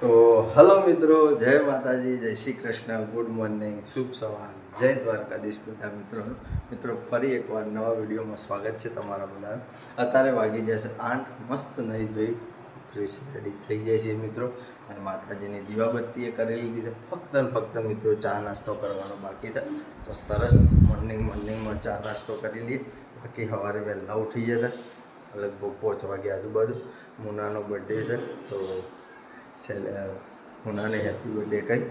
તો હલો મિત્રો, જય માતાજી, જય શ્રી કૃષ્ણ, ગુડ મોર્નિંગ, શુભ સવાર. જય દ્વારકાધીશ બધા મિત્રોનું મિત્રો, ફરી એકવાર નવા વિડીયોમાં સ્વાગત છે તમારા બધા અત્યારે વાગી જશે આઠ, મસ્ત નહીં ધોઈ ફ્રેશ રેડી થઈ જાય છે મિત્રો. અને માતાજીની દીવાબત્તીએ કરી લીધી છે. ફક્ત ફક્ત મિત્રો, ચા નાસ્તો કરવાનો બાકી છે. તો સરસ મોર્નિંગ, મોર્નિંગમાં ચા નાસ્તો કરી લઈએ બાકી સવારે વહેલા ઉઠી જતા. લગભગ પાંચ વાગે આજુબાજુ મુનાનો બર્થડે છે. તો મુનાને હેપી બર્થડે કહી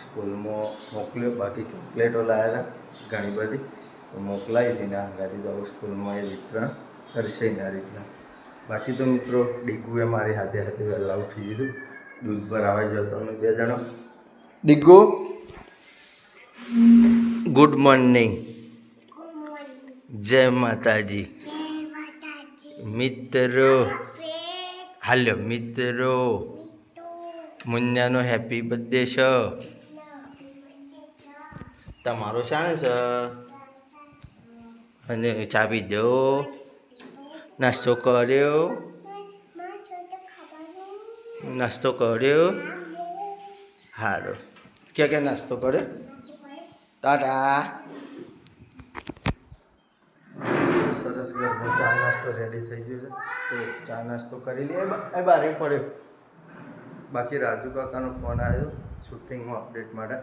સ્કૂલમાં મોકલ્યો બાકી ચોકલેટો લાવ્યા હતા ઘણી બધી. તો મોકલાવી છે ને આગાથી તો સ્કૂલમાં એ વિતરણ કરશે ને આ રીતના. બાકી તો મિત્રો ડીગુએ મારી હાથે હાથે વહેલા ઉઠી દીધું દૂધ પર આવે જતો અમે બે જણો. ડીગુ ગુડ મોર્નિંગ. જય માતાજી. મિત્રો હાલ્યો મિત્રો. મુન્યાનો હેપી બર્થડે છે તમારો છે અને ચા દો. નાસ્તો કર્યો? નાસ્તો કર્યો? સારું ક્યાં ક્યાં નાસ્તો કર્યો? ટાટા. સરસ ચા નાસ્તો રેડી થઈ ગયો છે. તો ચા નાસ્તો કરી લઈએ એ બારે પડ્યો. બાકી રાજુ કાકાનો ફોન આવ્યો શૂટિંગમાં અપડેટ માટે.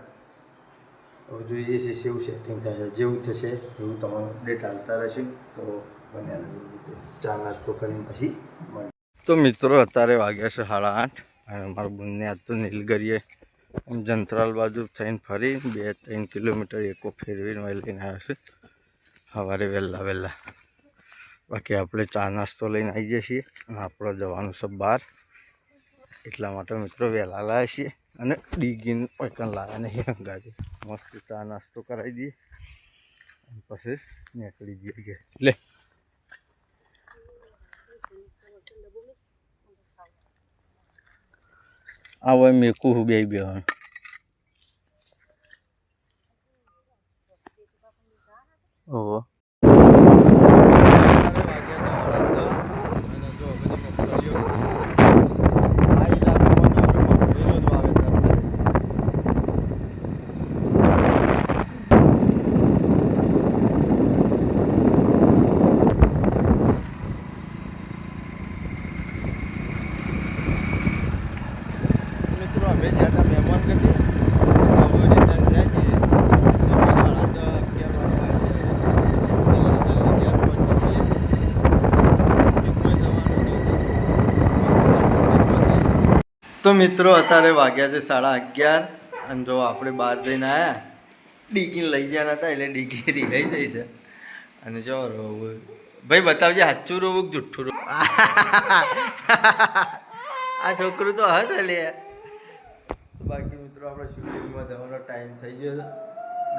હવે જોઈએ છે શેવું સેટિંગ થાય જેવું થશે એવું તમારું અપડેટ આવતા રહેશે. તો બને ચા નાસ્તો કરીને પછી તો મિત્રો, અત્યારે વાગ્યા છે સાડા આઠ. અને મારા બંને આજ તો નીલગરીએ જંતરાલ બાજુ થઈને ફરી બે ત્રણ કિલોમીટર એકો ફેરવીને લઈને આવ્યો છે. સવારે વહેલા વહેલા. બાકી આપણે ચા નાસ્તો લઈને આવી જઈએ છીએ અને આપણે જવાનું છે બહાર એટલા માટે મિત્રો વહેલા લાવ્યા છીએ અને ડીગીન પણ લાવ્યા નહીં. અંગાજી મસ્ત ચા નાસ્તો કરાવી દઈએ. પછી નીકળી જઈએ એટલે લે. મેં મેકું બે બે બે ઓહો મિત્રો અમે જ્યાં હતા મહેમાન ગતિ હવે રિટર્ન જાય છે તો તો મિત્રો, અત્યારે વાગ્યા છે સાડા અગિયાર. અને જો આપણે બહાર જઈને આવ્યા ડીકી લઈ ગયા નતા એટલે ડીકી રીહાઈ જઈ છે. અને જો રોવું. ભાઈ, બતાવજે સાચું રોવું જુઠ્ઠું રોવું? આ છોકરું તો હશે લે મિત્રો, આપણે શૂટિંગમાં જવાનો ટાઈમ થઈ ગયો છે.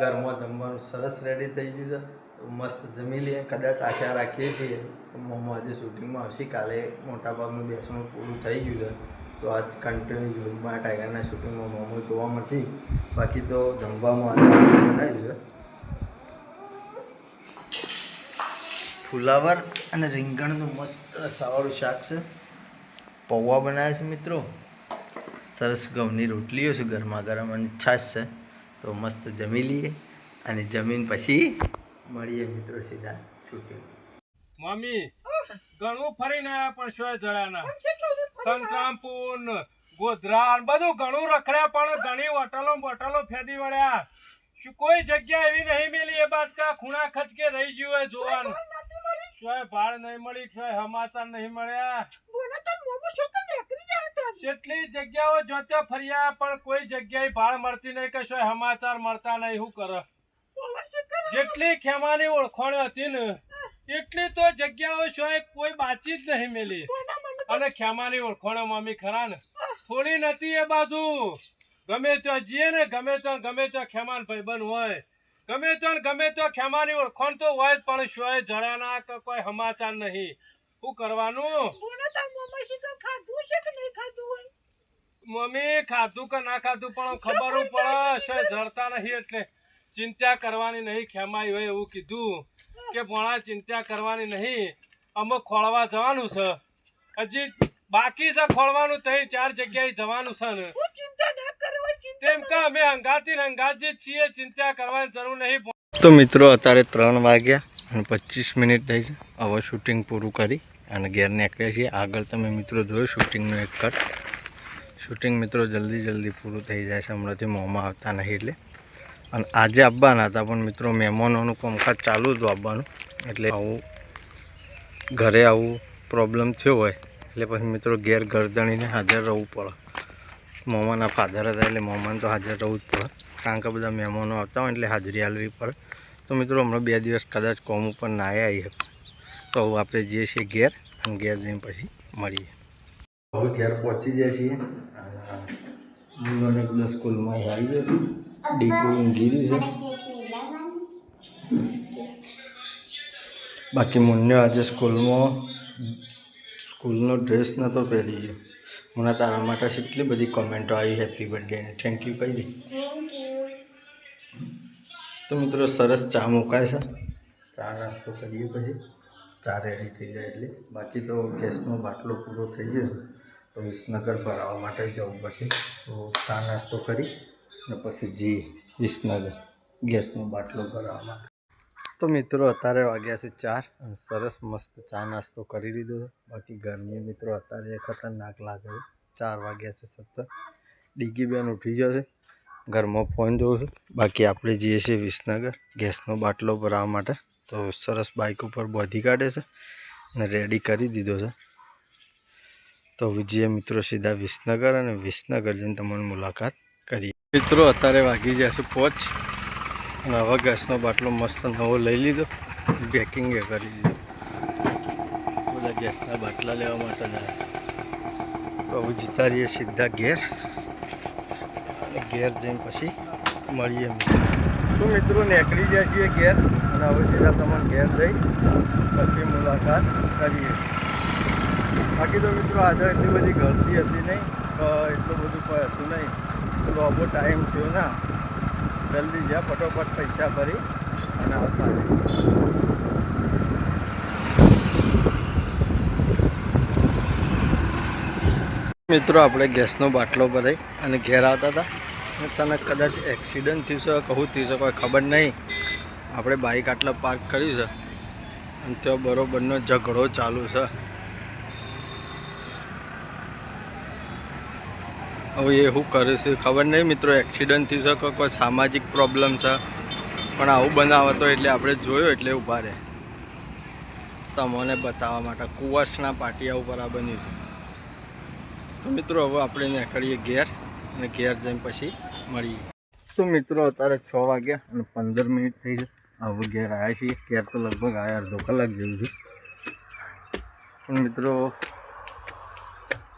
ઘરમાં જમવાનું સરસ રેડી થઈ ગયું છે. તો મસ્ત જમી લઈએ. કદાચ આશા રાખીએ છીએ મોમો આજે શૂટિંગમાં આવશે. કાલે મોટાભાગનું બેસણું પૂરું થઈ ગયું છે. તો આજ કન્ટિન્યુ જોગમાં ટાઈગરના શૂટિંગમાં મોમો જોવા મળતી બાકી તો જમવામાં આજે બનાવ્યું છે. ફુલાવર અને રીંગણનું મસ્ત રસાવાળું શાક છે. પૌવા બનાવ્યા છે મિત્રો. સરસ ઘઉંની રોટલીઓ છે ગરમા ગરમ અને છાશ છે. તો મસ્ત જમી લઈએ અને જમીન પછી મળીએ મિત્રો સીધા શૂટિંગ. મમ્મી ઘણું ફરીને આવ્યા પણ શું જળાના? સંતરામપુર ગોધરા બધું ઘણું રખડ્યા પણ ઘણી હોટલો બોટલો ફેદી વળ્યા. શું કોઈ જગ્યા એવી નહીં મેલી એ બાદ કા ખૂણા ખચકે રહી ગયું હોય જોવાનું. શું ભાડ નહીં મળી શું સમાચાર નહીં મળ્યા? કેટલી જગ્યાઓ જોતે ફર્યા પણ કોઈ જગ્યાએ ભાળ મળતી નહીં કશો સમાચાર મળતા નહીં શું કરે? જેટલી ખેમાની ઓળખાણ હતી ને એટલી તો જગ્યાઓ છો કોઈ બાચી જ નહીં મેલી. અને ખેમાની ઓળખાણો મમ્મી ખરા ને. થોડી નથી એ બાજુ. ગમે તો જઈએ ને ગમે તો ગમે તો ખેમાન ભાઈબંધ હોય. ગમે તો ગમે તો ખેમાની ઓળખાણ તો હોય પણ શોય જણાના કોઈ સમાચાર નહીં. શું કરવાનું? મમ્મી ખાધું કે ના ખાધું પણ ખબર પડે છે જડતા નહીં એટલે ચિંતા કરવાની નહીં ખેમાઈ હોય એવું કીધું કે ભણા ચિંતા કરવાની નહીં. અમુક ખોળવા જવાનું છે. હજી બાકી છે ખોળવાનું ત્રણ ચાર જગ્યાએ જવાનું છે ને. તેમ કે અમે હંગાતી ને જે છીએ ચિંતા કરવાની જરૂર નહીં. તો મિત્રો અત્યારે ત્રણ વાગ્યા. અને પચીસ મિનિટ થઈ છે. હવે શૂટિંગ પૂરું કરી અને ઘેર નીકળ્યા છીએ. આગળ તમે મિત્રો જોયો શૂટિંગનું એક કટ શૂટિંગ મિત્રો જલ્દી જલ્દી પૂરું થઈ જાય છે. હમણાંથી મોંમાં આવતા નહીં એટલે. અને આજે આવવાના હતા પણ મિત્રો મહેમાનોનું કામકાજ ચાલુ હતું આવવાનું. એટલે આવું ઘરે આવું પ્રોબ્લેમ થયો હોય એટલે પછી મિત્રો ઘેર ગરદણીને હાજર રહેવું પડે. મોમાના ફાધર હતા એટલે મોમાન તો હાજર રહેવું જ પડે. કારણ કે બધા મહેમાનો આવતા હોય એટલે હાજરી હાલવી પડે. તો મિત્રો હમણાં બે દિવસ કદાચ કોમ ઉપર ના આવી શકે તો આપણે જઈએ છીએ ઘેર અને ઘેર જઈને પછી મળીએ. હવે ઘેર પહોંચી જાય છીએ. અને બધા સ્કૂલમાં આવી જશે. ડીકુ ઊંઘી છે. બાકી મુન્યો આજે સ્કૂલમાં સ્કૂલનો ડ્રેસ નહોતો પહેરી ગયો. મને તારા માટે કેટલી બધી કોમેન્ટો આવી હેપી બર્થડે થેન્ક યુ કહી દે. તો મિત્રો સરસ ચા મુકાય છે. ચા નાસ્તો કરીએ પછી. ચા રેડી થઈ જાય એટલે. બાકી તો ગેસનો બાટલો પૂરો થઈ ગયો તો વિસનગર ભરાવવા માટે જવું પડશે. તો ચા નાસ્તો કરી અને પછી જી વિસનગર ગેસનો બાટલો ભરાવવા માટે. તો મિત્રો અત્યારે વાગ્યા છે ચાર અને સરસ મસ્ત ચા નાસ્તો કરી લીધો છે. બાકી ગરમી મિત્રો અત્યારે ખતરનાક લાગે ચાર વાગ્યા છે સત્તર ડીગી બેન ઉઠી ગયો છે. ઘરમાં ફોન જોઉં છું. બાકી આપણે જઈએ છીએ વિસનગર. ગેસનો બાટલો ભરાવવા માટે. તો સરસ બાઇક ઉપર બોધી કાઢે છે અને રેડી કરી દીધો છે. તો જઈએ મિત્રો સીધા વિસનગર અને વિસનગર જઈને તમારી મુલાકાત કરીએ. મિત્રો, અત્યારે વાગી જશે પહોંચ અને હવે ગેસનો બાટલો મસ્ત નવો લઈ લીધો. પેકિંગ કરી લીધો બધા ગેસના બાટલા લેવા માટે જાય. તો હવે જતા રહીએ સીધા ઘેર. ઘેર જઈને પછી મળીએ શું મિત્રો, નીકળી જાય છીએ ઘેર અને હવે સીધા તમને ઘેર જઈ પછી મુલાકાત કરીએ. બાકી તો મિત્રો, આજે એટલી બધી ગળતી હતી નહીં એટલું બધું કોઈ હતું નહીં. તો અબો ટાઈમ થયો ના, જલ્દી જ્યાં ફટોફટ પૈસા ભરી અને આવતા રહીએ મિત્રો, આપણે ગેસનો બાટલો ભરાઈ અને ઘેર આવતા હતા. અચાનક કદાચ એક્સિડન્ટ થયું છે, કહું થયું છે ખબર નહીં. આપણે બાઇક આટલા પાર્ક કર્યું છે, અને ત્યાં બરોબરનો ઝઘડો ચાલુ છે. હવે એ શું કરે છે, ખબર નહીં મિત્રો એક્સિડન્ટ થયું છે, કોઈ સામાજિક પ્રોબ્લેમ છે. પણ આવું બનાવતો એટલે આપણે જોયો એટલે ઊભા રહે. તમને બતાવવા માટે કુવાસના પાટિયા ઉપર આ બન્યું છે. તો મિત્રો, હવે આપણે નીકળીએ ઘેર, અને ઘેર જઈને પછી મળીએ તો મિત્રો, અત્યારે છ વાગ્યા અને પંદર મિનિટ થઈ છે. હવે ઘેર આવ્યા છીએ. ઘેર તો લગભગ આવ્યા અડધો કલાક જેવું છે. પણ મિત્રો,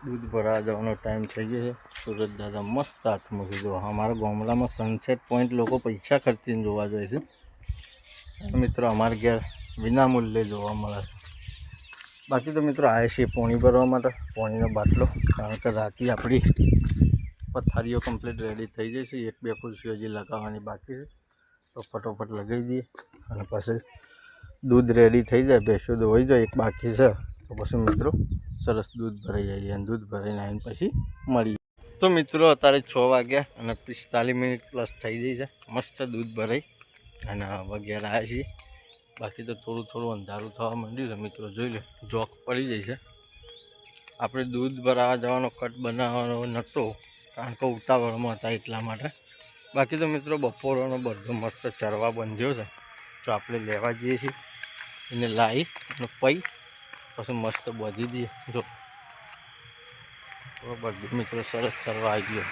દૂધ ભરાવા જવાનો ટાઈમ થઈ ગયો છે. સુરત દાદા મસ્ત હાથમાં છે. જો અમારા ગામડામાં સનસેટ પોઈન્ટ લોકો પૈસા ખર્ચીને જોવા જાય છે. મિત્રો, અમારે ઘેર વિનામૂલ્યે જોવા મળે છે. બાકી તો મિત્રો આવ્યા છીએ પોણી ભરવા માટે. પોણીનો બાટલો, કારણ કે રાતે આપણી પથારીઓ કમ્પ્લીટ રેડી થઈ છે. એક, બે ખુરશીઓ હજી લગાવવાની બાકી છે. તો ફટોફટ લગાવી દઈએ અને પછી દૂધ રેડી થઈ જાય ભેંસો ધોઈ જાય એક બાકી છે. તો પછી મિત્રો સરસ દૂધ ભરાઈ જાય અને દૂધ ભરાઈને આવીને પછી મળીએ તો મિત્રો અત્યારે છ વાગ્યા અને પિસ્તાલીસ મિનિટ પ્લસ થઈ જાય છે. મસ્ત દૂધ ભરાઈ અને વગેરે આવ્યા છીએ. બાકી તો થોડું થોડું અંધારું થવા માંડ્યું છે. મિત્રો જોઈ લે, જોક પડી જાય છે. આપણે દૂધ ભરાવા જવાનો કટ બનાવવાનો નહોતો. કારણ કે ઉતાવળમાં હતા એટલા માટે. બાકી તો મિત્રો બપોરનો બધો મસ્ત ચરવા બંધ્યો છે. તો આપણે લેવા જઈએ છીએ. એને લાવી અને પઈ પછી મસ્ત બધી દઈએ. જો. બધો મિત્રો સરસ ચરવા આવી ગયો.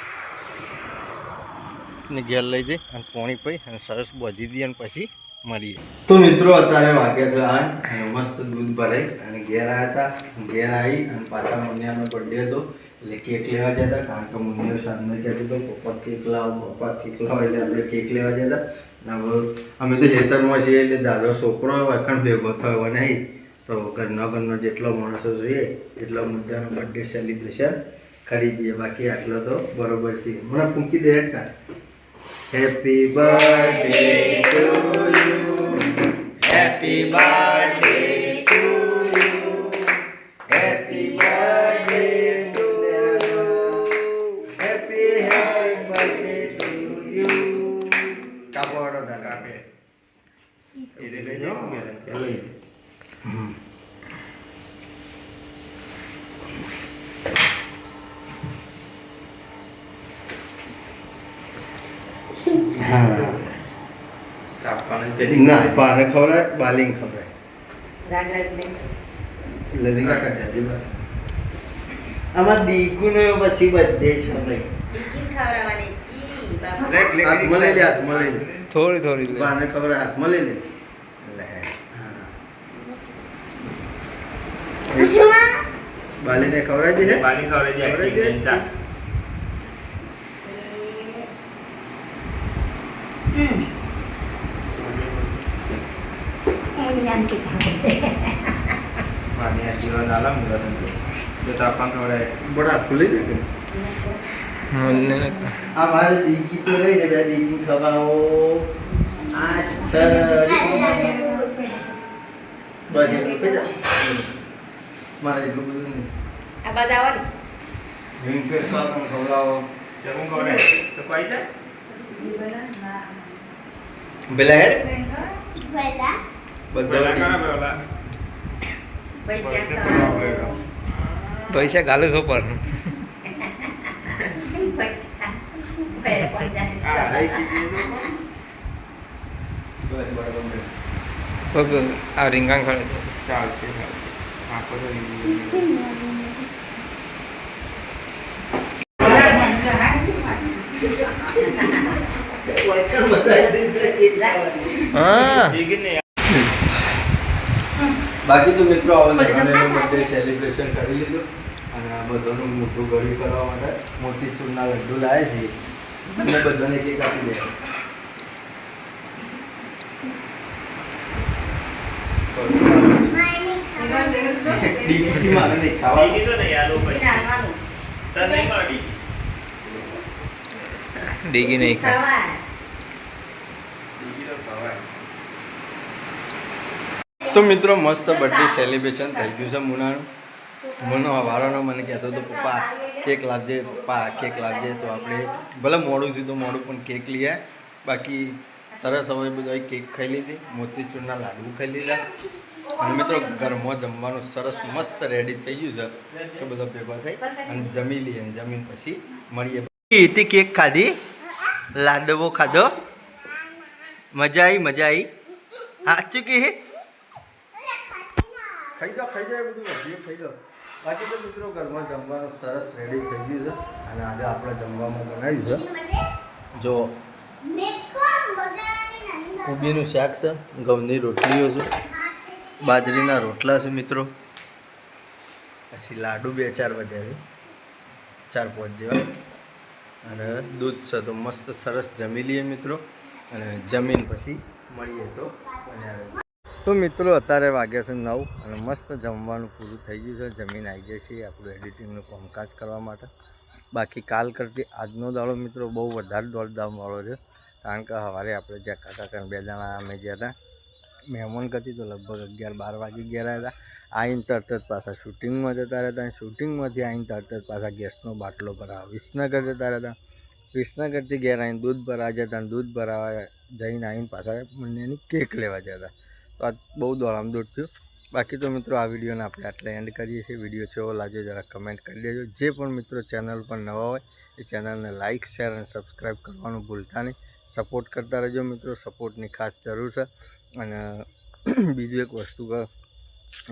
ને ઘેર લઈ જઈ અને પોણી પઈ અને સરસ બધી દઈએ અને પછી મળીએ. તો મિત્રો અત્યારે વાગ્યા છે આઠ અને મસ્ત દૂધ ભરાઈ અને ઘેર આવ્યા હતા. ઘેર આવી અને પાછા મુનિયાનો બર્થડે હતો. એટલે કેક લેવા ગયા હતા કારણ કે મુનિયો સાંજનો કહેતો હતો, પપ્પા કેક લાવો, પપ્પા કેક લાવો, એટલે આપણે કેક લેવા ગયા હતા હવે અમે તો ખેતરમાં છીએ એટલે દાદો છોકરો વખણ ભેગો થયો નહીં. તો ઘરનો ઘરનો જેટલો માણસો જોઈએ એટલો મુદ્દાનો બર્થડે સેલિબ્રેશન કરી દઈએ બાકી આટલો તો બરોબર છે. મને ફૂંકી દે હેઠા happy birthday to you happy birthday ના પાને ખવડાય બાલિંગ ખવડાય રીંગા કાઢ્યા છે આમાં દીકુનો પછી બધે છે ભાઈ. બાપા. લે, લે, હાથમાં લે હાથમાં લઈ લે. થોડી થોડી લે. બાને ખવડાય હાથમાં લઈ લે. બાલીને ખવડાવી દે બાલી ખવડાવી દે ખવડાવી દે. ચા. હમ. હું જાણતી ખાવ પાણી આશીર્વાદ આલા મુરત અંદર. જો તો આપણ ખવડાવે. બડા ખુલી દે આ મારે દીકી તો રહી ને બે દીકી ખવાઓ આ છ બસ એટલું ખાઈ મારે એટલું બધું નહીં આ બધા આવો ને વેંકટેશ પણ ખવડાવો જો હું તો કોઈ જાય? પેલા હેડ પેલા બધા પૈસા ગાલે છો પડી આ રીંગણ ખડે ચાલશે ચાલશે. આંખો તો. હા. બાકી તો મિત્રો હવે બર્થડે સેલિબ્રેશન કરી લીધું. અને આ બધાનું મોટું ગળ્યું કરવા માટે મોતીચૂરના લડ્ડુ લાવે છે અને બધાને કેક આપી દે ડીકી મારે નહીં ઠીક ખાવા કીધું ને યાર લોકો ઈ નાનવાનું. તને નહીં મળી ડીગી નહીં ખા ખવાય. બીજી તો ખવાય તો મિત્રો, મસ્ત બર્થડે સેલિબ્રેશન થઈ ગયું છે મુનાનું. મુનો વારાનો મને કહેતો હતો, પપ્પા કેક લાવજે પપ્પા કેક લાવજે. તો આપણે ભલે મોડું થયું તો મોડું, પણ કેક લઈ બાકી સરસ હવે બધા કેક ખાઈ લીધી, મોતીચૂરના લાડુ ખાઈ લીધા. અને મિત્રો, ઘરમાં જમવાનું સરસ મસ્ત રેડી થઈ ગયું છે. તો બધો ભેગા થઈ અને જમી લઈએ જમીન પછી મળીએ. એથી કેક ખાધી. લાડવો ખાધો. મજા આવી મજા આવી હા કે? ખાઈ જાઓ ખાઈ જાઓ બધું વધ્યું ખાઈ જાઓ. બાકી તો મિત્રો ઘરમાં જમવાનું સરસ રેડી થઈ ગયું છે અને આજે આપણે જમવામાં બનાવ્યું છે. જો, કોબીનું શાક છે, ઘઉંની રોટલીઓ છે, બાજરીના રોટલા છે મિત્રો. પછી લાડુ બે ચાર વધારે ચાર પાંચ જેવા. અને દૂધ છે તો મસ્ત સરસ જમી લઈએ મિત્રો. અને જમીન પછી મળીએ તો બનાવે. તો મિત્રો, અત્યારે વાગ્યા છે નવ અને મસ્ત જમવાનું પૂરું થઈ ગયું છે. જમીન આવી જાય છે આપણું એડિટિંગનું કામકાજ કરવા માટે. બાકી કાલ કરતી આજનો દાડો મિત્રો બહુ વધારે દોડધામવાળો છે. કારણ કે સવારે આપણે જ્યાં કાકા બે જણા અમે ગયા હતા. મહેમાન કરતી તો લગભગ અગિયાર બાર વાગે ગયા હતા. આવીને તરત જ પાછા શૂટિંગમાં જતા રહેતા શૂટિંગમાંથી આવીને તરત જ પાછા ગેસનો બાટલો ભરાવા વિસનગર જતા રહેતા. વિસનગરથી ઘેર આવીને દૂધ ભરાવા જતા દૂધ ભરાવા જઈને આવીને પાછા બંનેની કેક લેવા જતા. તો આ બહુ દોડામ દોડ થયું. બાકી તો મિત્રો આ વિડીયોને આપણે આટલે એન્ડ કરીએ છીએ. વીડિયો છે લાગ્યો જરા કમેન્ટ કરી દેજો. જે પણ મિત્રો ચેનલ પર નવા હોય એ ચેનલને લાઇક શેર અને સબસ્ક્રાઈબ કરવાનું ભૂલતા નહીં. સપોર્ટ કરતા રહેજો મિત્રો. સપોર્ટની ખાસ જરૂર છે. અને બીજું એક વસ્તુ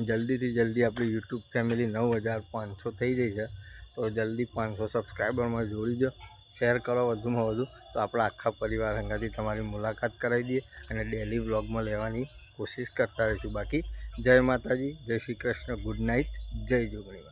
જલ્દીથી જલ્દી આપણી યુટ્યુબ ફેમિલી નવ હજાર પાંચસો થઈ ગઈ છે. તો જલ્દી પાંચસો સબસ્ક્રાઈબરમાં જોડી દો. શેર કરો વધુમાં વધુ. તો આપણા આખા પરિવાર અંગાથી તમારી મુલાકાત કરાવી દઈએ અને ડેલી વ્લોગમાં લેવાની કોશિશ કરતા રહીશું. બાકી જય માતાજી જય શ્રી કૃષ્ણ ગુડ નાઇટ જય જોગણી